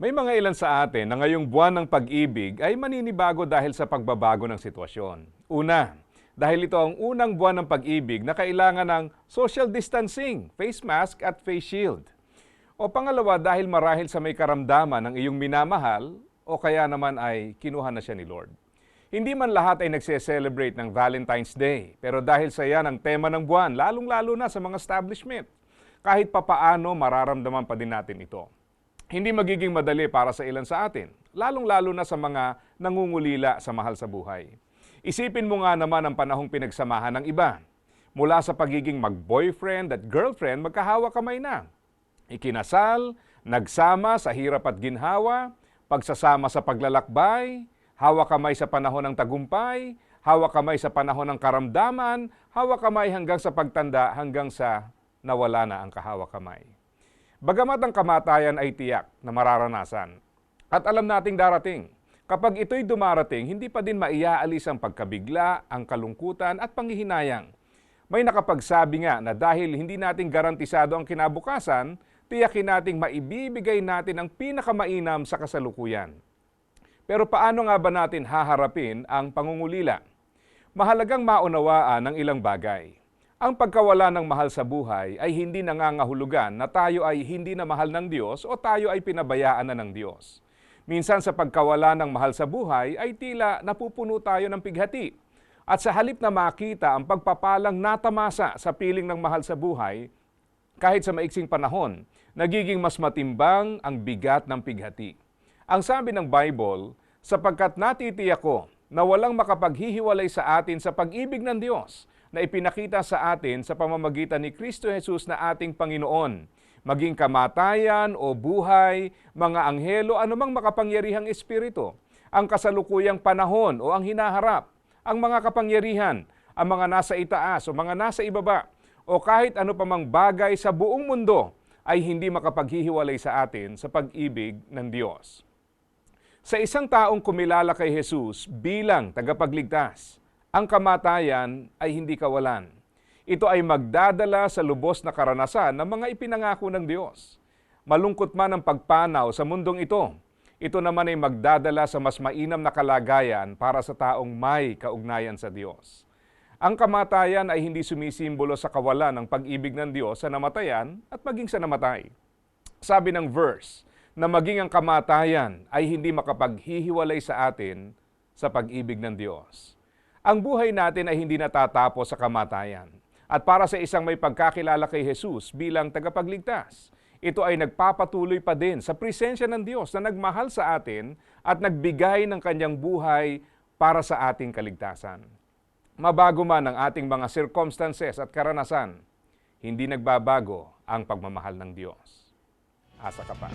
May mga ilan sa atin na ngayong buwan ng pag-ibig ay maninibago dahil sa pagbabago ng sitwasyon. Una, dahil ito ang unang buwan ng pag-ibig na kailangan ng social distancing, face mask at face shield. O pangalawa, dahil marahil sa may karamdaman ng iyong minamahal o kaya naman ay kinuha na siya ni Lord. Hindi man lahat ay nagse-celebrate ng Valentine's Day, pero dahil sa yan ang tema ng buwan, lalong-lalo na sa mga establishment, kahit papaano mararamdaman pa din natin ito. Hindi magiging madali para sa ilan sa atin, lalong-lalo na sa mga nangungulila sa mahal sa buhay. Isipin mo nga naman ang panahong pinagsamahan ng iba. Mula sa pagiging mag-boyfriend at girlfriend, magkahawa kamay na. Ikinasal, nagsama sa hirap at ginhawa, pagsasama sa paglalakbay, hawa kamay sa panahon ng tagumpay, hawa kamay sa panahon ng karamdaman, hawa kamay hanggang sa pagtanda, hanggang sa nawala na ang kahawa kamay. Bagamat ang kamatayan ay tiyak na mararanasan, at alam nating darating, kapag ito'y dumarating, hindi pa din maiaalis ang pagkabigla, ang kalungkutan at panghihinayang. May nakapagsabi nga na dahil hindi natin garantisado ang kinabukasan, tiyakin nating maibibigay natin ang pinakamainam sa kasalukuyan. Pero paano nga ba natin haharapin ang pangungulila? Mahalagang maunawaan ng ilang bagay. Ang pagkawala ng mahal sa buhay ay hindi nangangahulugan na tayo ay hindi na mahal ng Diyos o tayo ay pinabayaan na ng Diyos. Minsan sa pagkawala ng mahal sa buhay ay tila napupuno tayo ng pighati. At sa halip na makita ang pagpapalang natamasa sa piling ng mahal sa buhay, kahit sa maiksing panahon, nagiging mas matimbang ang bigat ng pighati. Ang sabi ng Bible, sapagkat natitiyak ko na walang makapaghihiwalay sa atin sa pag-ibig ng Diyos na ipinakita sa atin sa pamamagitan ni Kristo Jesus na ating Panginoon. Maging kamatayan o buhay, mga anghelo, anumang makapangyarihang espiritu, ang kasalukuyang panahon o ang hinaharap, ang mga kapangyarihan, ang mga nasa itaas o mga nasa ibaba, o kahit ano pa mang bagay sa buong mundo ay hindi makapaghihiwalay sa atin sa pag-ibig ng Diyos. Sa isang taong kumilala kay Jesus bilang tagapagligtas, ang kamatayan ay hindi kawalan. Ito ay magdadala sa lubos na karanasan ng mga ipinangako ng Diyos. Malungkot man ang pagpanaw sa mundong ito, ito naman ay magdadala sa mas mainam na kalagayan para sa taong may kaugnayan sa Diyos. Ang kamatayan ay hindi sumisimbolo sa kawalan ng pag-ibig ng Diyos sa namatayan at maging sa namatay. Sabi ng verse, na maging ang kamatayan ay hindi makapaghihiwalay sa atin sa pag-ibig ng Diyos. Ang buhay natin ay hindi natatapos sa kamatayan. At para sa isang may pagkakilala kay Jesus bilang tagapagligtas, ito ay nagpapatuloy pa din sa presensya ng Diyos na nagmahal sa atin at nagbigay ng kanyang buhay para sa ating kaligtasan. Mabago man ang ating mga circumstances at karanasan, hindi nagbabago ang pagmamahal ng Diyos. Asa ka pa.